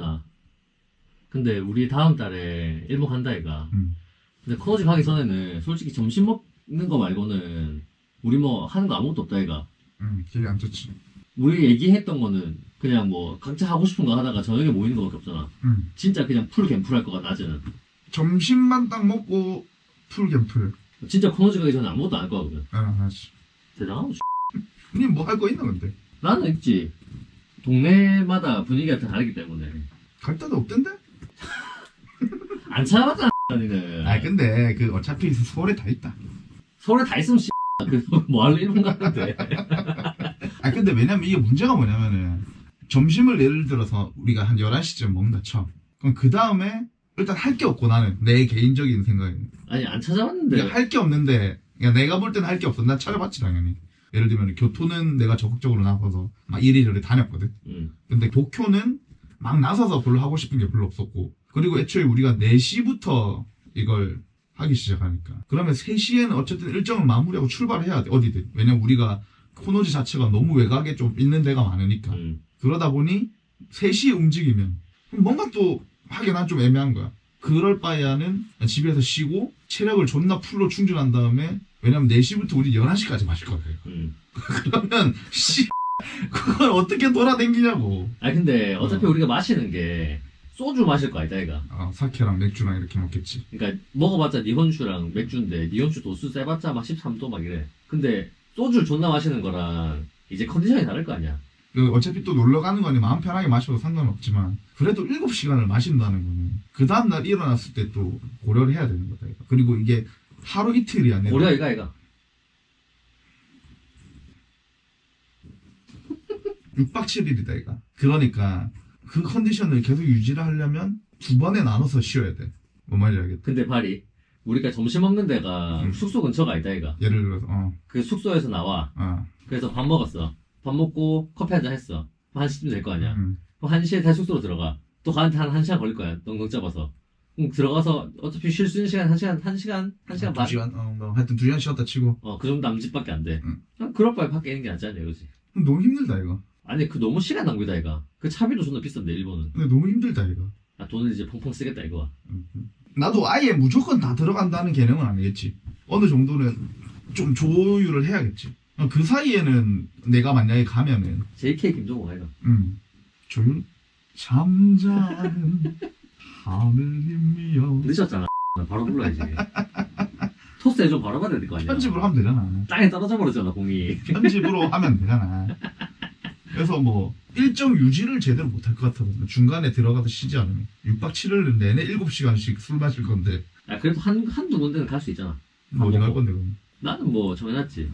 나. 근데 우리 다음 달에 일본 간다 이가. 음. 근데 커지 가기 전에는 솔직히 점심 먹는 거 말고는 우리 뭐 하는 거 아무것도 없다 이가. 응, 길이 안 좋지. 우리 얘기했던 거는 그냥 뭐 각자 하고 싶은 거 하다가 저녁에 모이는 거밖에 없잖아. 응. 진짜 그냥 풀 캠프를 할 거가 낮에는. 점심만 딱 먹고 풀 캠프. 진짜 코너지 가기 전에 아무것도 안 할 거거든. 아, 하지. 대단하고 니 뭐 할 거 있나 근데? 나는 있지. 동네마다 분위기가 다 다르기 때문에. 갈 데도 없던데? 안 찾아봤잖아, 니는. 아 근데 그 어차피 서울에 다 있다. 서울에 다 있으면 씨. 그뭐 할래 일본 가는데. 아 근데 왜냐면 이게 문제가 뭐냐면은 점심을 예를 들어서 우리가 한 11시쯤 먹는다 쳐. 그럼 그 다음에 일단 할 게 없고 나는 내 개인적인 생각에는 아니 안 찾아봤는데. 할 게 없는데 그러니까 내가 볼 때는 할 게 없어. 난 찾아봤지 당연히. 예를 들면 교토는 내가 적극적으로 나서서 막 이리저리 다녔거든. 응. 근데 도쿄는 막 나서서 별로 하고 싶은 게 별로 없었고 그리고 애초에 우리가 4시부터 이걸 하기 시작하니까 그러면 3시에는 어쨌든 일정을 마무리하고 출발해야 돼 어디든 왜냐면 우리가 코노지 자체가 너무 외곽에 좀 있는 데가 많으니까 응. 그러다 보니 3시에 움직이면 그럼 뭔가 또 하긴 난좀 애매한 거야 그럴 바에야는 집에서 쉬고 체력을 존나 풀로 충전한 다음에 왜냐면 4시부터 우리 11시까지 마실 거예요 응. 그러면 씨 그걸 어떻게 돌아댕기냐고 아니 근데 어차피 어. 우리가 마시는 게 소주 마실 거 아니다 이가. 아, 사케랑 맥주랑 이렇게 먹겠지. 그러니까 먹어봤자 니혼슈랑 맥주인데 니혼슈 도수 세봤자 막 13도 막 이래. 근데 소주 존나 마시는 거랑 이제 컨디션이 다를 거 아니야. 그 어차피 또 놀러 가는 거니 마음 편하게 마셔도 상관없지만 그래도 7시간을 마신다는 거는 그 다음날 일어났을 때 또 고려를 해야 되는 거다. 그리고 이게 하루 이틀이 아니라 고려 이가 이가. 6박 7일이다 이거. 그러니까 그 컨디션을 계속 유지를 하려면 두 번에 나눠서 쉬어야 돼. 뭔 말인지 알겠다. 근데 발이 우리가 점심 먹는 데가 음. 숙소 근처가 아니다 이가. 예를 들어서 어, 그 숙소에서 나와. 어, 그래서 밥 먹었어. 밥 먹고 커피 한 잔 했어. 한 시쯤 될 거 아니야. 음, 그럼 한 시에 다시 숙소로 들어가. 또 가는데 한 1시간 걸릴 거야. 넉넉 잡아서. 들어가서 어차피 쉴 수 있는 시간 1시간, 1시간, 1시간 두 반? 시간, 어, 뭐 하여튼 두 시간 쉬었다 치고 어, 그 정도 남짓밖에 안 돼. 응. 그냥 그럴 바에 밖에 있는 게 낫지 않냐. 그럼 너무 힘들다 이거. 아니, 그 너무 시간 낭비다, 이거. 그 차비도 존나 비싼데, 일본은. 근데 너무 힘들다 이거. 아, 돈을 이제 펑펑 쓰겠다, 이거야. 음, 음. 나도 아예 무조건 다 들어간다는 개념은 아니겠지. 어느 정도는 좀 조율을 해야겠지. 어, 그 사이에는 내가 만약에 가면은, JK 김종국 아이가. 음, 조율? 잠자는 하늘님이여. 늦었잖아. 나 바로 불러야지. 토스에 좀 바로 받아야 될 거 아니야. 편집을 하면 되잖아. 땅에 떨어져 버렸잖아, 공이. 편집으로 하면 되잖아. 그래서 뭐, 일정 유지를 제대로 못할 것 같아서 중간에 들어가서 쉬지 않으면 6박 7일 내내 7시간씩 술 마실 건데 아, 그래도 한, 한두 군데는 갈 수 있잖아. 뭐 어디 갈 건데 그럼 나는 뭐 정해놨지.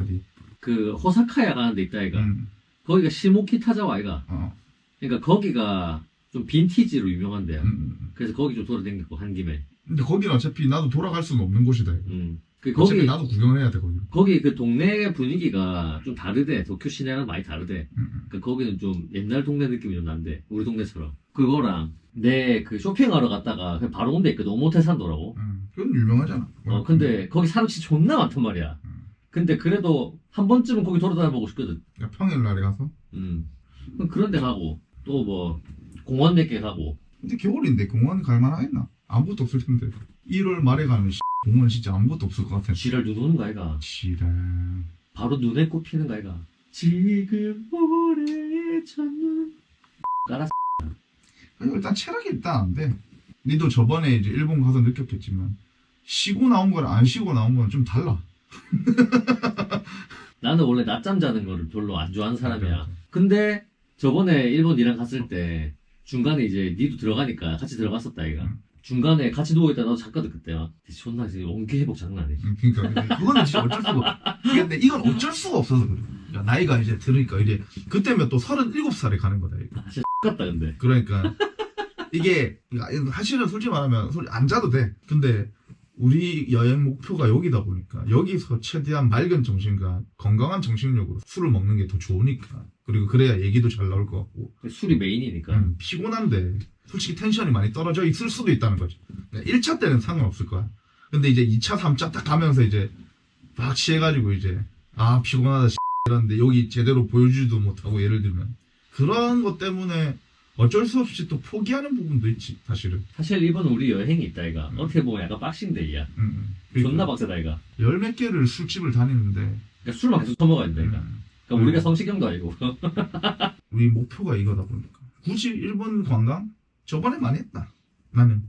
어디? 그, 호사카야 가는 데 있다, 아이가. 음, 거기가 시모키타자와 아이가. 어, 그러니까 거기가 좀 빈티지로 유명한 데야. 음, 음. 그래서 거기 좀 돌아다녔고, 한 김에. 근데 거기는 어차피 나도 돌아갈 수는 없는 곳이다. 이거. 음. 그 어차피 거기 나도 구경을 해야 돼 거기. 거기 그 동네 분위기가 좀 다르대. 도쿄 시내랑 많이 다르대. 음, 음. 그 거기는 좀 옛날 동네 느낌이 좀 난대. 우리 동네처럼. 그거랑 내 그 쇼핑하러 갔다가 그냥 바로 온데 있거든. 오모테산도라고. 음, 그건 유명하잖아. 어 근데 거기 사람 진짜 존나 많단 말이야. 음. 근데 그래도 한 번쯤은 거기 돌아다녀 보고 싶거든. 야, 평일 날에 가서. 음. 그런 데 가고 또 뭐 공원 몇 개 가고 근데 겨울인데 공원 갈 만하겠나? 아무것도 없을 텐데. 1월 말에 가면 씨, 공원 진짜 아무것도 없을 것 같아. 지랄 눈 오는 거 아이가. 지랄. 바로 눈에 꼽히는 거 아이가. 지금 모래의 첫눈 깔아 아니, 일단 체력이 일단 안 돼. 니도 저번에 이제 일본 가서 느꼈겠지만 쉬고 나온 거랑 안 쉬고 나온 거는 좀 달라. 나는 원래 낮잠 자는 거를 별로 안 좋아하는 사람이야. 맞아. 근데 저번에 일본 일랑 갔을 때 중간에 이제 니도 들어가니까 같이 들어갔었다 얘가. 응. 중간에 같이 누워있다 나도 잤거든 그때 막. 존나 이제 원기 회복 장난 아니야. 음, 그러니까 근데 그거는 진짜 어쩔 수가 없. 근데 이건 어쩔 수가 없어서 그래. 야, 나이가 이제 들으니까 이제 그때면 또 37살에 가는 거다. 이거. 아 진짜 같다 근데. 그러니까 이게 사실은 솔직히 말하면 솔직히 안 자도 돼. 근데 우리 여행 목표가 여기다 보니까 여기서 최대한 맑은 정신과 건강한 정신력으로 술을 먹는 게 더 좋으니까 그리고 그래야 얘기도 잘 나올 것 같고 술이 메인이니까. 음, 피곤한데 솔직히 텐션이 많이 떨어져 있을 수도 있다는 거지. 1차 때는 상관없을 거야. 근데 이제 2차, 3차 딱 가면서 이제 막 취해가지고 이제 아 피곤하다 이러는데 여기 제대로 보여주지도 못하고 예를 들면 그런 것 때문에 어쩔 수 없이 또 포기하는 부분도 있지 사실은. 사실 이번 우리 여행이 있다 이가 음. 어떻게 보면 약간 박싱데이야 음, 음. 존나 빡세다 이가 열 몇 개를 술집을 다니는데 그러니까 술만 계속 처먹어야 된다 이가 음, 그러니까 우리가 음. 성시경도 아니고 우리 목표가 이거다 보니까 굳이 일본 관광 저번에 많이 했다. 나는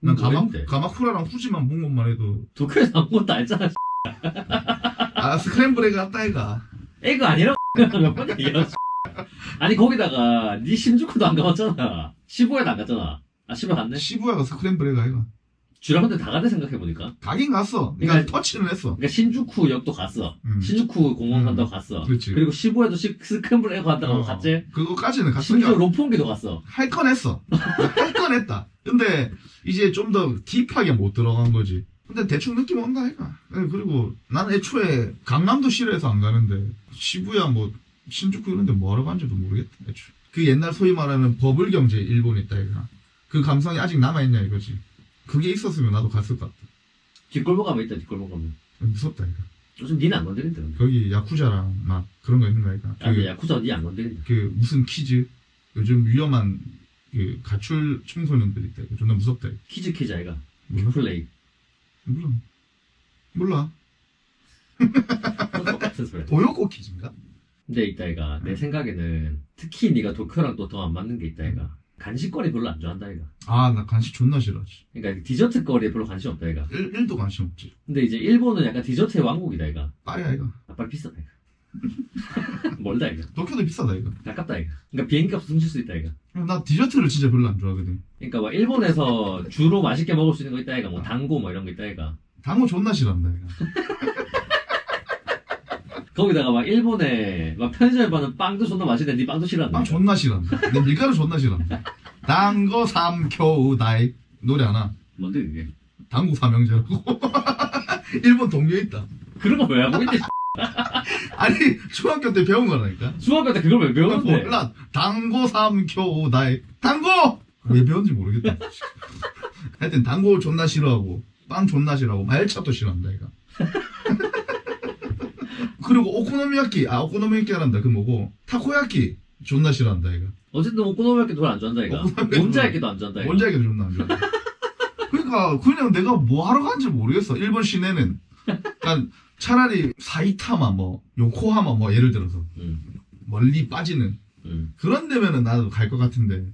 난 가마 음, 왜 했는데? 가마쿠라랑 후지만 본 것만 해도 도쿄에서 아무것도 안 했잖아 아 스크램블 에그 왔다 이가. 애그 아니라고 몇 번이야 이런 아니 거기다가 니 신주쿠도 안 가봤잖아 시부에도 안 갔잖아 아 시부에 갔네 시부야가 스크램블 에그 아이가. 주라근데 다 갔네 생각해보니까 가긴 갔어. 그러니까 그러니까- 터치는 했어. 그러니까 신주쿠 역도 갔어 음. 신주쿠 공원 음. 간다고 갔어 그렇지. 그리고 시부에도 시, 스크램블 에그 간다고 어, 갔지 그거까지는 심지어 갔으니까 로폰기도 갔어 할 건 했어. 할 건 했다. 근데 이제 좀 더 딥하게 못 들어간 거지. 근데 대충 느낌 온다 아이가. 예, 그리고 난 애초에 강남도 싫어해서 안 가는데 시부야 뭐 신주쿠 이런 데 뭐하러 간지도 모르겠다. 애초에. 그 옛날 소위 말하는 버블 경제 일본에 있다 이가. 그 감성이 아직 남아있냐 이거지. 그게 있었으면 나도 갔을 것 같다. 뒷골목 가면 있다 뒷골목 가면 무섭다 이가. 요즘 니는 안 건드린다 근데 거기 야쿠자랑 막 그런 거 있는 거 아이가. 아, 그, 근데 야쿠자 니안 건드린다 그 무슨 퀴즈 요즘 위험한 그 가출 청소년들 있다 이거 존나 무섭다 이거. 키즈 키즈 아이가 몰라? 플레이 몰라. 몰라. 똑같은 소리야 보요코 퀴즈인가? 근데 있다 이가 내 생각에는 특히 네가 도쿄랑 또 더 안 맞는 게 있다 이가 간식거리 별로 안 좋아한다 이가 아, 나 간식 존나 싫어하지. 그러니까 디저트 거리에 별로 관심 없다 이가 1, 1도 관심 없지. 근데 이제 일본은 약간 디저트의 왕국이다 이가 빠이야, 이거. 아 빨리 비싸다 이가 멀다 이가 도쿄도 비싸다, 이거. 가깝다 이가 그러니까 비행값 훔칠 수 있다 이가 나 디저트를 진짜 별로 안 좋아하거든. 그러니까 막 일본에서 주로 맛있게 먹을 수 있는 거 있다 이가 뭐 당고 뭐 이런 거 있다 이가 당고 존나 싫어한다, 이거. 거기다가 막 일본에 막 편의점에 파는 빵도 존나 맛있는데 네 빵도 싫어한다 빵. 존나 싫어한다. 내 밀가루 존나 싫어한다. 당고 삼교다이. 노래 하나. 뭔데 그게 당고 삼형제라고. 일본 동료에 있다. 그런 거 왜 하고 있대 아니, 중학교 때 배운 거라니까. 중학교 때 그걸 왜 배우는데 몰라. 당고 삼교다이. 당고! 왜 배웠는지 모르겠다. 하여튼 당고 존나 싫어하고 빵 존나 싫어하고 말차도 싫어한다 이거. 그리고 오코노미야끼 아 오코노미야끼란다 그 뭐고 타코야끼 존나 싫어한다 이거. 어쨌든 오코노미야끼도 별로 안 좋아한다 오코노미야끼도 몬자야끼도 안 좋아한다 뭔지 알게 존나 안 좋아. 그러니까 그냥 내가 뭐 하러 간지 모르겠어. 일본 시내는. 그러니까 차라리 사이타마 뭐 요코하마 뭐 예를 들어서 응, 멀리 빠지는 응. 그런 데면은 나도 갈 것 같은데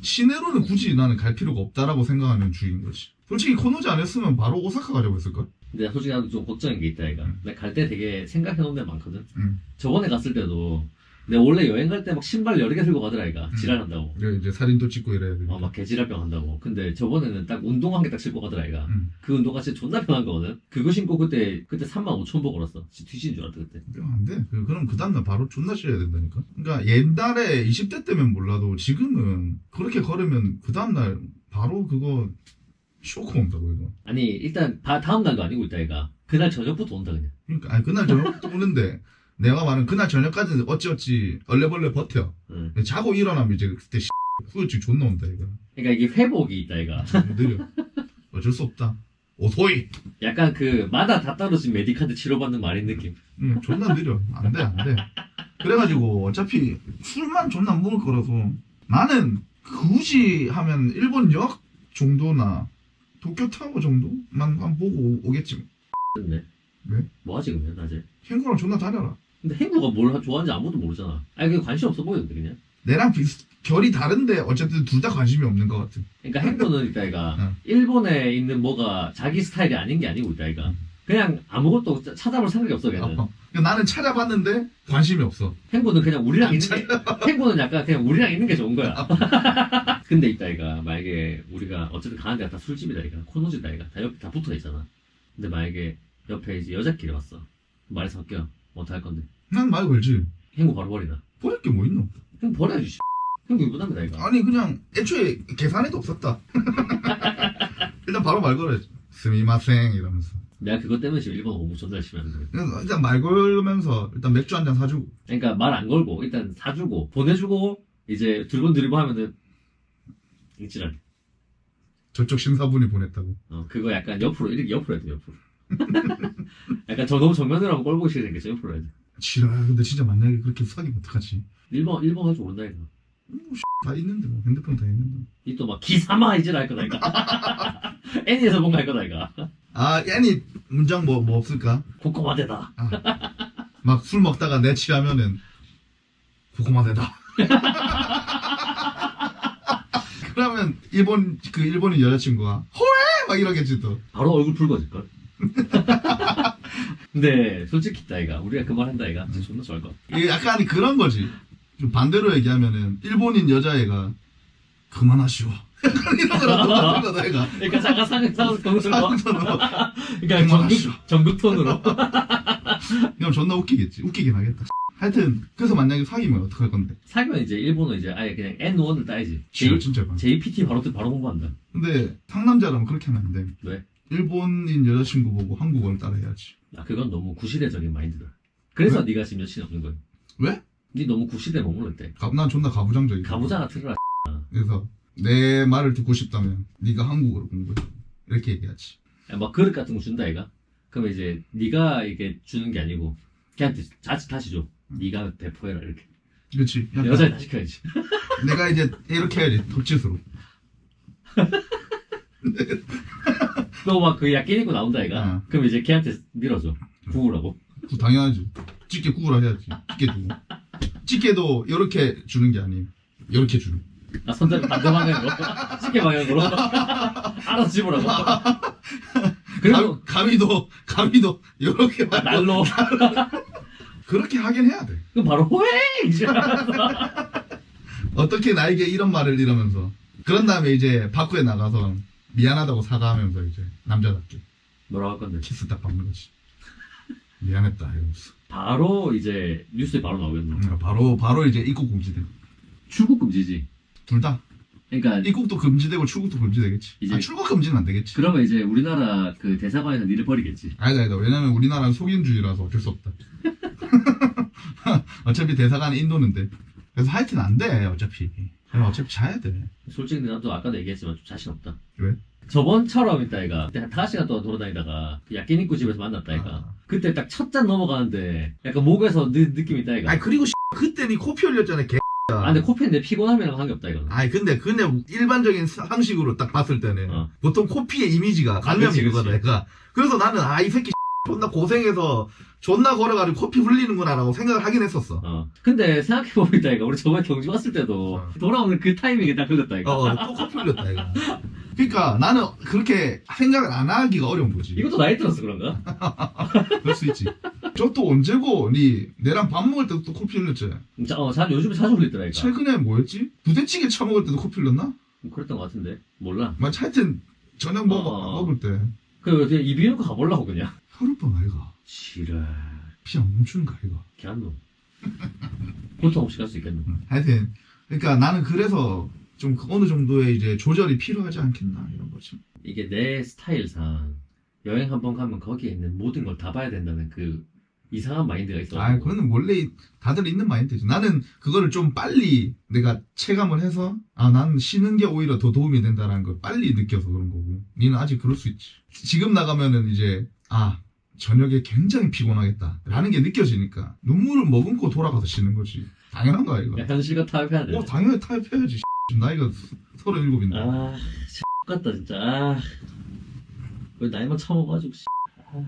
시내로는 굳이 나는 갈 필요가 없다라고 생각하는 주의인 거지. 솔직히 코노지 안 했으면 바로 오사카 가려고 했을걸? 근데 솔직히 나도 좀 걱정인 게 있다 이가 음. 내가 갈 때 되게 생각해놓은 데 많거든 응. 저번에 갔을 때도 내가 원래 여행 갈 때 막 신발 여러 개 들고 가더라 이가 음. 지랄한다고 그래, 이제 살인도 찍고 이래야 돼. 어, 막 개지랄병 한다고 근데 저번에는 딱 운동 한 개 딱 신고 가더라 이가 응. 그 운동화 진짜 존나 편한 거거든 그거 신고 그때 그때 3만 5천 보 걸었어 진짜 뒤지는 줄 알았다 그때 그럼 안 돼. 그- 그럼 그 다음날 바로 존나 쉬어야 된다니까. 그러니까 옛날에 20대 때면 몰라도 지금은 그렇게 걸으면 그 다음날 바로 그거 쇼크 온다고 이거. 아니 일단 다, 다음 날도 아니고 있다 이가 그날 저녁부터 온다 그냥 그러니까 아니 그날 저녁부터 오는데 내가 말은 그날 저녁까지는 어찌어찌 얼레벌레 버텨. 응. 자고 일어나면 이제 그때 후유증 존나 온다 이거. 그러니까 이게 회복이 있다 이가 느려. 어쩔 수 없다. 오소이. 약간 그 마다 다 떨어진 메디카드 치료받는 말인 느낌 응, 존나 느려. 안 돼, 안 돼. 그래가지고 어차피 술만 존나 먹을 거라서 나는 굳이 하면 일본 역 정도나 도쿄타워 정도만 한번 보고 오겠지. 됐네 왜? 뭐 하지 그러면 낮에 행거랑 존나 다녀라. 근데 행구가 뭘 하- 좋아하는지 아무도 모르잖아 아니 그게 관심 없어 보이는데 그냥 내랑 비슷, 결이 다른데 어쨌든 둘 다 관심이 없는 것 같은. 그러니까 행구는 있다 이가 응. 일본에 있는 뭐가 자기 스타일이 아닌 게 아니고 있다 이가 그냥 아무것도 짜- 찾아볼 생각이 없어 걔는 어. 그러니까 나는 찾아봤는데 관심이 없어. 행구는 그냥 우리랑 안 있는 게 행구는 약간 그냥 우리랑 있는 게 좋은 거야 근데 있다 이가 만약에 우리가 어쨌든 가는 데가 다 술집이다 이가 코노지다 이가 다 옆에 다 붙어 있잖아 근데 만약에 옆에 이제 여자끼리 왔어 말이 섞여 어떡할 건데 난 말 걸지. 행구 바로 버리나 버릴 게 뭐 있노? 행구 버려야지 씨. 행구 이쁘답니다 이가 아니 그냥 애초에 계산에도 없었다. 일단 바로 말 걸어야지. 스미마생 이러면서. 내가 그것 때문에 지금 일본 공부 존나 열심히 하는 거야 일단 말 걸면서 일단 맥주 한 잔 사주고. 그러니까 말 안 걸고 일단 사주고 보내주고 이제 들고 드리고 하면은 이지랄 저쪽 심사분이 보냈다고. 어 그거 약간 옆으로 이렇게 옆으로 해야 돼 옆으로 약간 저 너무 정면으로 하면 꼴보기 싫으니까 저 옆으로 해야 돼 지랄 근데 진짜 만약에 그렇게 사귀면 어떡하지? 일본 일본 할줄 모른다 이거 다 있는데 뭐 핸드폰 다 있는데. 이 또 막 기사마 이질 할 거다 이거. 애니에서 뭔가 할 거다 이거. 아 애니 문장 뭐 뭐 없을까? 고코마대다. 막술 먹다가 내 취하면은 고구마대다. 그러면 일본 그 일본인 여자친구가 호에 막 이러겠지 또. 바로 얼굴 붉어질 걸. 근데 솔직히 따이가 우리가 그 말 한다 이가 진짜 존나 것 같아. 이게 약간 그런 거지. 좀 반대로 얘기하면은 일본인 여자애가 그만하시오. 거랑 똑같은 거다 얘가. 그러니까 잠깐 상상 상상으로 상처로. 그러니까 그만하시오. 전국 전국 톤으로. 이건 존나 웃기겠지. 웃기긴 하겠다. 하여튼 그래서 만약에 사귀면 어떡할 건데? 사귀면 이제 일본어 이제 아예 그냥 N1을 따야지. 지금 J, 진짜 봐. JPT 바로 바로 공부한다. 근데 상남자라면 그렇게 하면 안 돼. 왜? 일본인 여자친구 보고 한국어를 따라해야지. 아 그건 너무 구시대적인 마인드다. 그래서 네가 지금 여친 없는 거야. 왜? 네 너무 구시대 머물러 때. 가- 난 존나 가부장적이야. 가부장아 들으라. 그래서 내 말을 듣고 싶다면 네가 한국어로 공부해. 이렇게 얘기하지. 야, 막 그릇 같은 거 준다 얘가. 그러면 이제 네가 이게 주는 게 아니고 걔한테 자칫 다시 줘. 네가 배포해라 이렇게. 그렇지. 약간 여자에 다 시 켜야지. 내가 이제 이렇게 해야지. 덕짓으로. 또막그 약끼 입고 나온다 얘가. 어. 그럼 이제 걔한테 밀어줘. 구우라고. 그 당연하지. 찌개 구우라 해야지. 찌개 주고. 찌개도 이렇게 주는 게 아니에요. 이렇게 주는. 아 손잡이 반대 방향으로. 쉽게 방향으로. 알아서 집으라고. 그리고 가, 가미도 가미도 이렇게 아, 날로. 그렇게 하긴 해야 돼. 그럼 바로 호해 이제. 어떻게 나에게 이런 말을 이러면서 그런 다음에 이제 밖에 나가서 미안하다고 사과하면서 이제 남자답게 뭐라고 할 건데. 키스 딱 받는 거지. 미안했다 이러면서 바로 이제 뉴스에 바로 나오겠네. 음, 바로 바로 이제 입국 금지돼. 출국 금지지. 둘 다 그러니까 입국도 금지되고 출국도 금지되겠지. 이제- 아, 출국 금지는 안 되겠지. 그러면 이제 우리나라 그 대사관에서 니를 버리겠지. 아니다 아니다. 왜냐면 우리나라는 속인주의라서 어쩔 수 없다. 어차피 대사관은 인도는데. 그래서 하여튼 안 돼. 어차피. 그럼 어차피 자야 돼. 솔직히 나도 아까도 얘기했지만 좀 자신 없다. 왜? 저번처럼 있다 애가 그때 한 5시간 동안 돌아다니다가 그 야끼니쿠 집에서 만났다 애가 아. 그때 딱 첫 잔 넘어가는데 약간 목에서 느, 느낌이 있다 애가 아니 그리고 그때 니 코피 흘렸잖아. 개. 아 근데 코피인데 피곤함이랑 한게 없다 이거는 아니 근데 그냥 일반적인 상식으로 딱 봤을 때는 어. 보통 코피의 이미지가 감염이 그치, 그치. 그거다. 그러니까 그래서 나는 아 이 새끼 존나 고생해서 존나 걸어가지고 코피 흘리는구나 라고 생각을 하긴 했었어. 어 근데 생각해보니까 이거 우리 저번에 경주 왔을 때도 어. 돌아오는 그 타이밍에 딱 흘렸다 이거 어, 어, 또 코피 흘렸다 이거. 그러니까 나는 그렇게 생각을 안 하기가 어려운 거지. 이것도 나이 들어서 그런가? 그럴 수 있지. 저 또 언제고 니 내랑 밥 먹을 때도 또 코피 흘렸지. 자, 어, 자, 요즘에 자주 흘리더라 이거 최근에 뭐였지? 부대찌개 처먹을 때도 코피 흘렸나? 그랬던 것 같은데 몰라 뭐 하여튼 저녁 먹, 어. 먹을 때 그 그냥 입 비우고 가보려고 그냥 하룻밤 아이가 지랄 피 안 멈추는 거 아이가. 개안노 고통 없이 갈 수 있겠노 응. 하여튼 그러니까 나는 그래서 좀 어느 정도의 이제 조절이 필요하지 않겠나 이런 거지. 이게 내 스타일상 여행 한 번 가면 거기에 있는 모든 걸 다 봐야 된다는 그 이상한 마인드가 있어. 아, 그거는 원래 다들 있는 마인드지. 나는 그거를 좀 빨리 내가 체감을 해서 아, 난 쉬는 게 오히려 더 도움이 된다라는 걸 빨리 느껴서 그런 거고. 니는 아직 그럴 수 있지. 지금 나가면은 이제 아, 저녁에 굉장히 피곤하겠다라는 게 느껴지니까 눈물을 머금고 돌아가서 쉬는 거지. 당연한 거야 이거. 야, 현실과 타협해야 돼. 어, 당연히 타협해야지. 나이가 서른일곱인데. 아, X 같다 진짜. 아, 왜 나이만 처먹어가지고. 씨. 아.